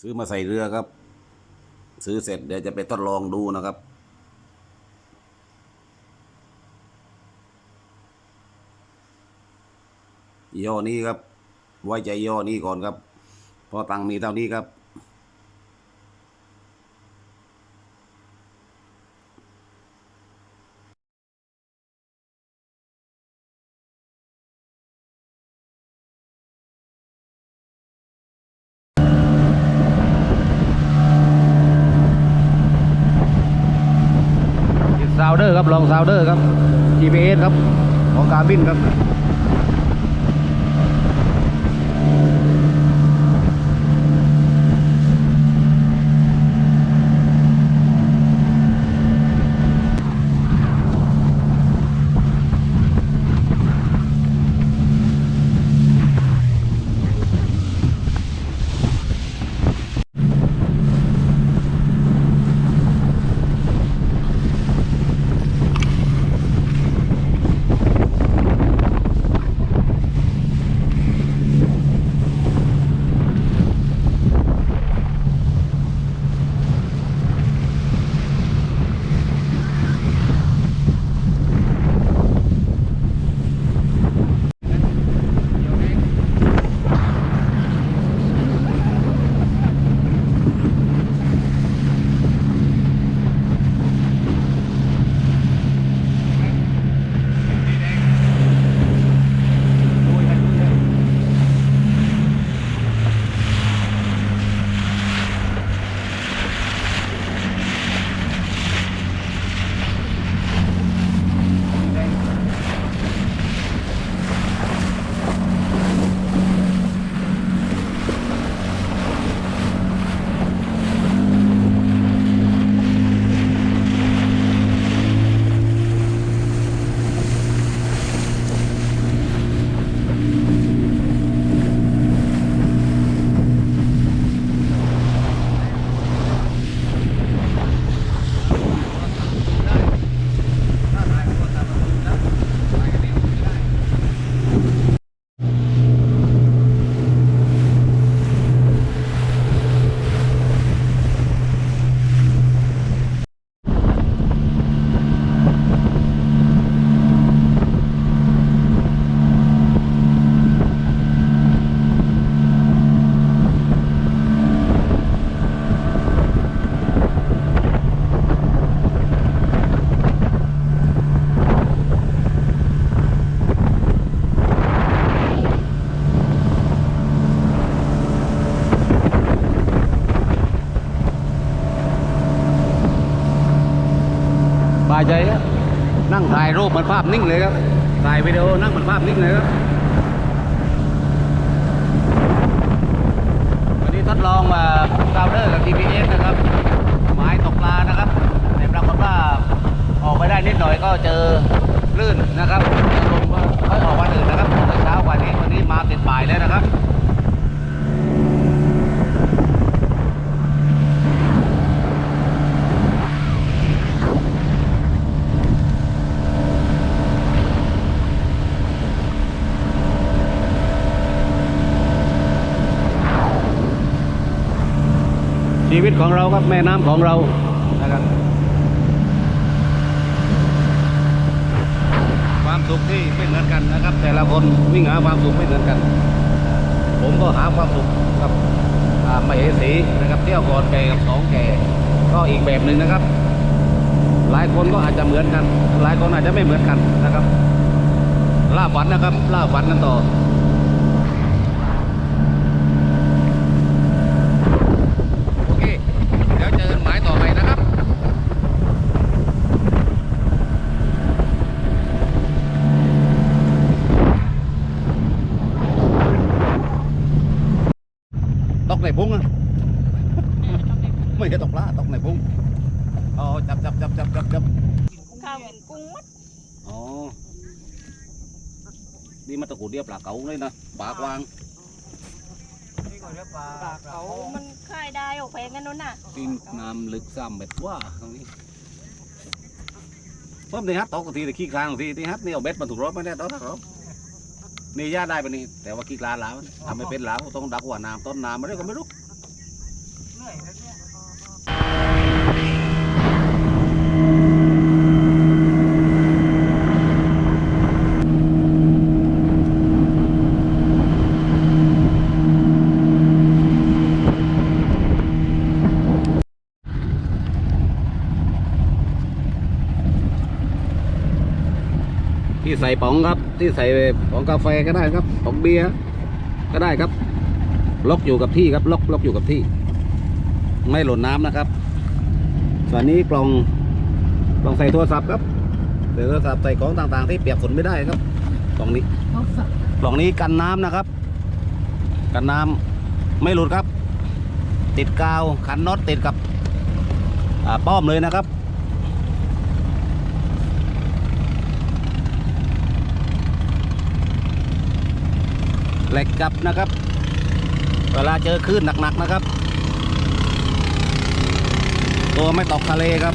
ซื้อมาใส่เรือครับ ซื้อเสร็จเดี๋ยวจะไปทดลองดูนะครับ ย่อนี้ครับ ไว้ใจย่อนี้ก่อนครับ เพราะตังมีเท่านี้ครับ ซาวเดอร์ครับลองซาวเดอร์ครับ GPS ครับของการบินครับายใจครับนั่งถ่ายรูปเหมือนภาพนิ่งเลยครับถ่ายวิดีโอนั่งเหมือนภาพนิ่งเลยครับวันนี้ทดลองมาซาวเดอร์กับ GPS นะครับหมายตกปลานะครับแต่ปรากฏว่าออกไปได้นิดหน่อยก็เจอคลื่นนะครับลงก็ค่อยออกวันอื่นนะครับเมื่อเช้ากว่านี้วันนี้มาติดบ่ายแล้วนะครับ ชีวิต ของเราครับแม่น้ำของเรานะครับความสุขที่ไม่เหมือนกันนะครับ แต่ละคนวิ่งหาความสุขไม่เหมือนกัน ผมก็หาความสุขกับมาเหสีนะครับเที่ยวก่อนแก่กับสองแก่ ก็อีกแบบหนึ่งนะครับ หลายคนก็อาจจะเหมือนกัน หลายคนอาจจะไม่เหมือนกันนะครับล่าฝันนะครับล่าฝันกันต่อเค เดี๋ยวเจอกันหมายต่อไปนะครับ ตกในพุงอะ ไม่ใช่ตกปลาตกในพุงอ๋อจับจับจับจับจับจับข้าวกินกุ้งมัดอ๋อนี่มาตะกูเดียบปลาเก๋าเลยนะปลากวางปลาเขามันค่ายได้ออกแพงกันนู้นน่ะกินน้ำลึกซ้ำเบ็ดว่าตรงนี้เพิ่มในฮัทตกทีแต่ขี้คลานทีที่ฮัทนี่เอาเบ็ดมาถูกรถไม่ได้ตอนนะครับนี่ย่าได้ปะนี่แต่ว่าขี้คลานแล้วทำไม่เป็นแล้วต้องดักหัวน้ำต้นน้ำมาได้ก็ไม่รู้ ที่ใส่ป๋องครับ ที่ใส่ป๋องกาแฟก็ได้ครับป๋องเบียร์ก็ได้ครับ ล็อกอยู่กับที่ครับ ล็อกล็อกอยู่กับที่ ไม่หล่นน้ำนะครับ ส่วนนี้กล่องกล่องใส่โทรศัพท์ครับใส่โทรศัพท์ใส่ของต่างๆ ที่เปียกฝนไม่ได้ครับกล่องนี้กล่องนี้กันน้ำนะครับ กันน้ำไม่หลุดครับ ติดกาวขันน็อตติดกับป้อมเลยนะครับ เหล็กจับนะครับ เวลาเจอคลื่นหนักๆนะครับ ตัวไม่ตกทะเลครับ